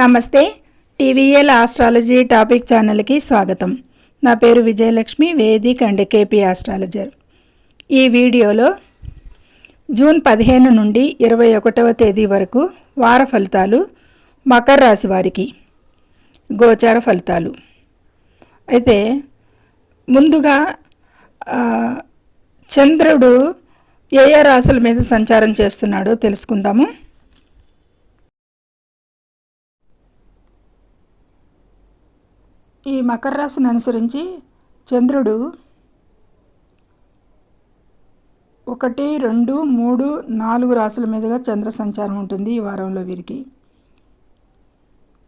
నమస్తే TVL astrology topic ఛానల్కి స్వాగతం. నా పేరు Vijayalakshmi Vedic and KP astrologer. ఈ వీడియోలో జూన్ పదిహేను నుండి ఇరవై ఒకటవ తేదీ వరకు వార ఫలితాలు మకర రాశి వారికి గోచార ఫలితాలు. అయితే ముందుగా చంద్రుడు ఏ ఏ రాశుల మీద సంచారం చేస్తున్నాడో తెలుసుకుందాము. ఈ మకర రాశిని అనుసరించి చంద్రుడు ఒకటి రెండు మూడు నాలుగు రాశుల మీదుగా చంద్ర సంచారం ఉంటుంది ఈ వారంలో వీరికి.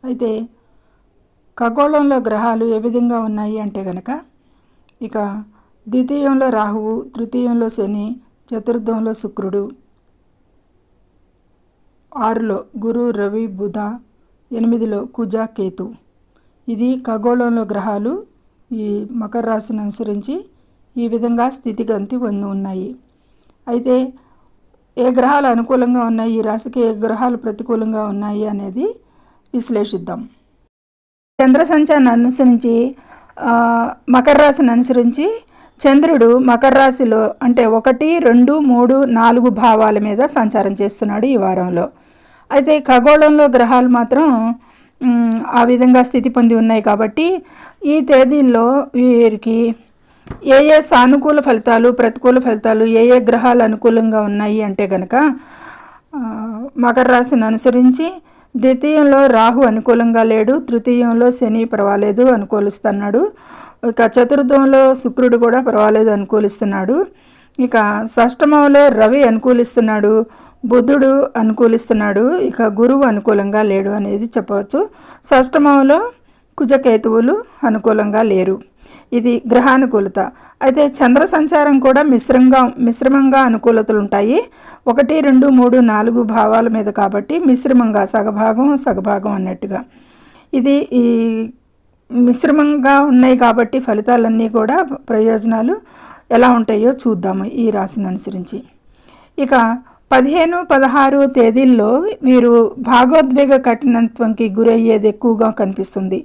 అయితే ఖగోళంలో గ్రహాలు ఏ విధంగా ఉన్నాయి అంటే కనుక ఇక ద్వితీయంలో రాహువు తృతీయంలో శని చతుర్థంలో శుక్రుడు ఆరులో గురు రవి బుధ ఎనిమిదిలో కుజ కేతు. ఇది ఖగోళంలో గ్రహాలు ఈ మకర రాశిని అనుసరించి ఈ విధంగా స్థితిగంతి పొంది ఉన్నాయి. అయితే ఏ గ్రహాలు అనుకూలంగా ఉన్నాయి? ఈ రాశికి ఏ గ్రహాలు ప్రతికూలంగా ఉన్నాయి? అనేది విశ్లేషిద్దాం. చంద్ర సంచారాన్ని అనుసరించి మకర రాశిని అనుసరించి చంద్రుడు మకర రాశిలో అంటే ఒకటి రెండు మూడు నాలుగు భావాల మీద సంచారం చేస్తున్నాడు ఈ వారంలో. అయితే ఖగోళంలో గ్రహాలు మాత్రం ఆ విధంగా స్థితి పొంది ఉన్నాయి కాబట్టి ఈ తేదీల్లో వీరికి ఏ ఏ సానుకూల ఫలితాలు ప్రతికూల ఫలితాలు ఏ ఏ గ్రహాలు అనుకూలంగా ఉన్నాయి అంటే కనుక మకర రాశిని అనుసరించి ద్వితీయంలో రాహు అనుకూలంగా లేడు తృతీయంలో శని పర్వాలేదు అనుకూలిస్తున్నాడు ఇక చతుర్థంలో శుక్రుడు కూడా పర్వాలేదు అనుకూలిస్తున్నాడు ఇక షష్టమంలో రవి అనుకూలిస్తున్నాడు బుధుడు అనుకూలిస్తున్నాడు ఇక గురువు అనుకూలంగా లేడు అనేది చెప్పవచ్చు. షష్టమంలో కుజకేతువులు అనుకూలంగా లేరు. ఇది గ్రహానుకూలత. అయితే చంద్ర సంచారం కూడా మిశ్రంగా మిశ్రమంగా అనుకూలతలు ఉంటాయి. ఒకటి రెండు మూడు నాలుగు భావాల మీద కాబట్టి మిశ్రమంగా సగభాగం సగభాగం అన్నట్టుగా. ఇది ఈ మిశ్రమంగా ఉన్నాయి కాబట్టి ఫలితాలన్నీ కూడా ప్రయోజనాలు ఎలా ఉంటాయో చూద్దాము ఈ రాశిని అనుసరించి. ఇక పదిహేను పదహారు తేదీల్లో మీరు భాగోద్వేగ కఠినత్వంకి గురయ్యేది ఎక్కువగా కనిపిస్తుంది.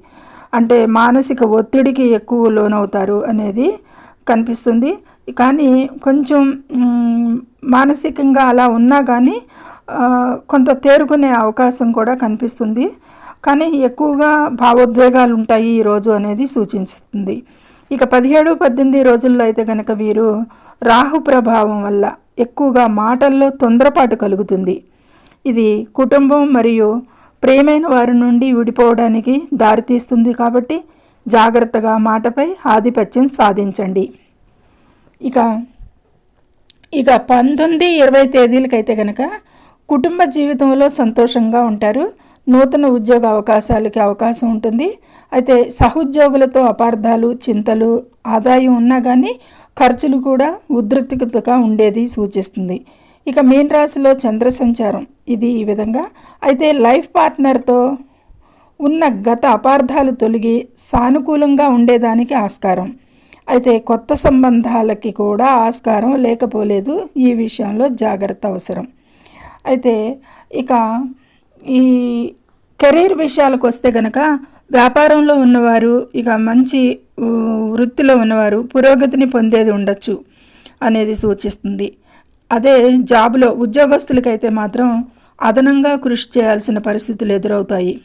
అంటే మానసిక ఒత్తిడికి ఎక్కువ లోనవుతారు అనేది కనిపిస్తుంది. కానీ కొంచెం మానసికంగా అలా ఉన్నా కానీ కొంత తేరుకునే అవకాశం కూడా కనిపిస్తుంది. కానీ ఎక్కువగా భావోద్వేగాలు ఉంటాయి ఈరోజు అనేది సూచిస్తుంది. ఇక పదిహేడు పద్దెనిమిది రోజుల్లో అయితే కనుక వీరు రాహు ప్రభావం వల్ల ఎక్కువగా మాటల్లో తొందరపాటు కలుగుతుంది. ఇది కుటుంబం మరియు ప్రేమైన వారి నుండి విడిపోవడానికి దారితీస్తుంది కాబట్టి జాగ్రత్తగా మాటపై ఆధిపత్యం సాధించండి. ఇక ఇక పంతొమ్మిది ఇరవై తేదీలకైతే కనుక కుటుంబ జీవితంలో సంతోషంగా ఉంటారు. నూతన ఉద్యోగ అవకాశాలకి అవకాశం ఉంటుంది. అయితే సహోద్యోగులతో అపార్థాలు చింతలు ఆదాయం ఉన్నా కానీ ఖర్చులు కూడా ఉధృతికతగా ఉండేది సూచిస్తుంది. ఇక మీన్ రాశిలో చంద్ర సంచారం ఇది ఈ విధంగా. అయితే లైఫ్ పార్ట్నర్తో ఉన్న గత అపార్థాలు తొలగి సానుకూలంగా ఉండేదానికి ఆస్కారం. అయితే కొత్త సంబంధాలకి కూడా ఆస్కారం లేకపోలేదు ఈ విషయంలో జాగ్రత్త అవసరం. అయితే ఇక ఈ కెరీర్ విషయాలకు వస్తే కనుక వ్యాపారంలో ఉన్నవారు ఇక మంచి వృత్తిలో ఉన్నవారు పురోగతిని పొందేది ఉండొచ్చు అనేది సూచిస్తుంది. అదే జాబ్లో ఉద్యోగస్తులకైతే మాత్రం అదనంగా కృషి చేయాల్సిన పరిస్థితులు ఎదురవుతాయి.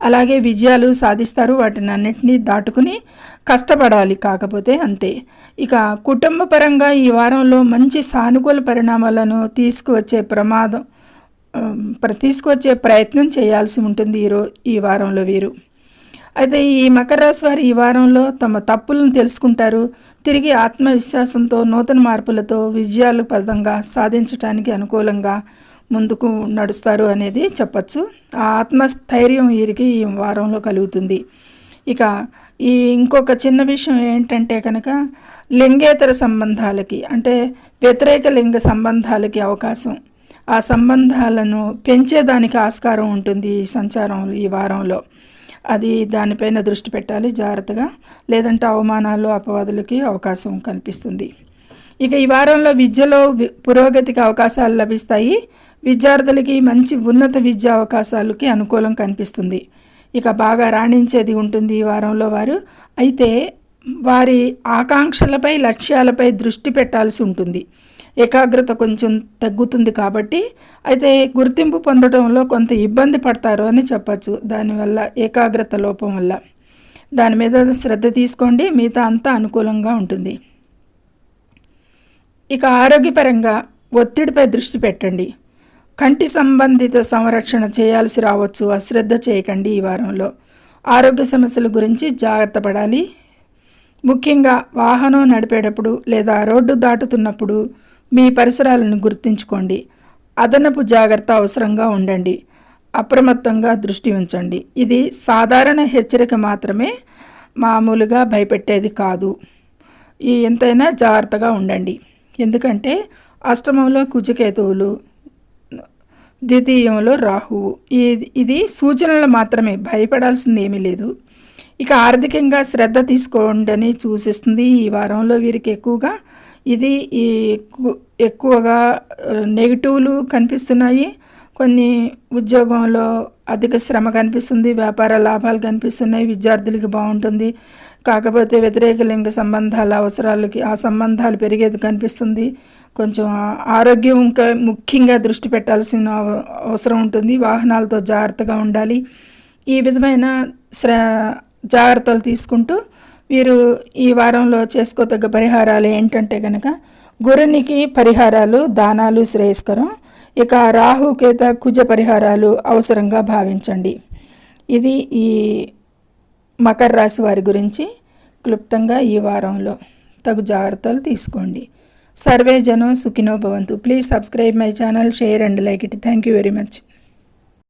అలాగే విజయాలు సాధిస్తారు. వాటిని అన్నింటినీ దాటుకుని కష్టపడాలి కాకపోతే అంతే. ఇక కుటుంబ పరంగా ఈ వారంలో మంచి సానుకూల పరిణామాలను తీసుకువచ్చే ప్రమాదం తీసుకొచ్చే ప్ర- ప్రయత్నం చేయాల్సి ఉంటుంది ఈరో ఈ వారంలో వీరు. అయితే ఈ మకర రాశి వారు ఈ వారంలో తమ తప్పులను తెలుసుకుంటారు. తిరిగి ఆత్మవిశ్వాసంతో నూతన మార్పులతో విజయాలు పదంగా సాధించడానికి అనుకూలంగా ముందుకు నడుస్తారు అనేది చెప్పచ్చు. ఆ ఆత్మస్థైర్యం వీరికి ఈ వారంలో కలుగుతుంది. ఇక ఈ ఇంకొక చిన్న విషయం ఏంటంటే కనుక లింగేతర సంబంధాలకి అంటే వ్యతిరేక లింగ సంబంధాలకి అవకాశం. ఆ సంబంధాలను పెంచేదానికి ఆస్కారం ఉంటుంది ఈ సంచారం ఈ వారంలో. అది దానిపైన దృష్టి పెట్టాలి జాగ్రత్తగా. లేదంటే అవమానాలు అపవాదులకి అవకాశం కనిపిస్తుంది ఇక ఈ వారంలో విద్యలో పురోగతికి అవకాశాలు లభిస్తాయి. విద్యార్థులకి మంచి ఉన్నత విద్యా అవకాశాలకి అనుకూలం కనిపిస్తుంది. ఇక బాగా రాణించేది ఉంటుంది ఈ వారంలో వారు. అయితే వారి ఆకాంక్షలపై లక్ష్యాలపై దృష్టి పెట్టాల్సి ఉంటుంది. ఏకాగ్రత కొంచెం తగ్గుతుంది కాబట్టి అయితే గుర్తింపు పొందడంలో కొంత ఇబ్బంది పడతారు అని చెప్పచ్చు. దానివల్ల ఏకాగ్రత లోపం వల్ల. దాని మీద శ్రద్ధ తీసుకోండి. మిగతా అంతా అనుకూలంగా ఉంటుంది. ఇక ఆరోగ్యపరంగా ఒత్తిడిపై దృష్టి పెట్టండి. కంటి సంబంధిత సంరక్షణ చేయాల్సి రావచ్చు. అశ్రద్ధ చేయకండి ఈ వారంలో. ఆరోగ్య సమస్యల గురించి జాగ్రత్త పడాలి. ముఖ్యంగా వాహనం నడిపేటప్పుడు లేదా రోడ్డు దాటుతున్నప్పుడు మీ పరిసరాలను గుర్తుంచుకోండి. అదనపు జాగ్రత్త అవసరంగా ఉండండి. అప్రమత్తంగా దృష్టి ఉంచండి. ఇది సాధారణ హెచ్చరిక మాత్రమే మామూలుగా భయపెట్టేది కాదు. ఈ ఎంతైనా జాగ్రత్తగా ఉండండి. ఎందుకంటే అష్టమంలో కుజకేతువులు ద్వితీయంలో రాహువు. ఇది ఇది సూచనలు మాత్రమే. భయపడాల్సింది ఏమీ లేదు. ఇక ఆర్థికంగా శ్రద్ధ తీసుకోండి అని సూచిస్తుంది ఈ వారంలో వీరికి ఎక్కువగా ఇది ఈ ఎక్కువగా నెగిటివ్లు కనిపిస్తున్నాయి. కొన్ని ఉద్యోగంలో అధిక శ్రమ కనిపిస్తుంది వ్యాపార లాభాలు కనిపిస్తున్నాయి విద్యార్థులకి బాగుంటుంది. కాకపోతే వ్యతిరేక లింగ సంబంధాల అవసరాలకి ఆ సంబంధాలు పెరిగేది కనిపిస్తుంది. కొంచెం ఆరోగ్యం ఇంకా ముఖ్యంగా దృష్టి పెట్టాల్సిన అవసరం ఉంటుంది. వాహనాలతో జాగ్రత్తగా ఉండాలి. ఈ విధమైన శ్ర జాగ్రత్తలు తీసుకుంటూ వీరు ఈ వారంలో చేసుకోదగ్గ పరిహారాలు ఏంటంటే కనుక గురునికి పరిహారాలు దానాలు శ్రేయస్కరం. ఇక రాహుకేత కుజ పరిహారాలు అవసరంగా భావించండి. ఇది ఈ మకర రాశి వారి గురించి క్లుప్తంగా ఈ వారంలో తగు జాగ్రత్తలు తీసుకోండి. సర్వే జనం సుఖినో భవంతు. Please subscribe my channel share and like it. Thank you very much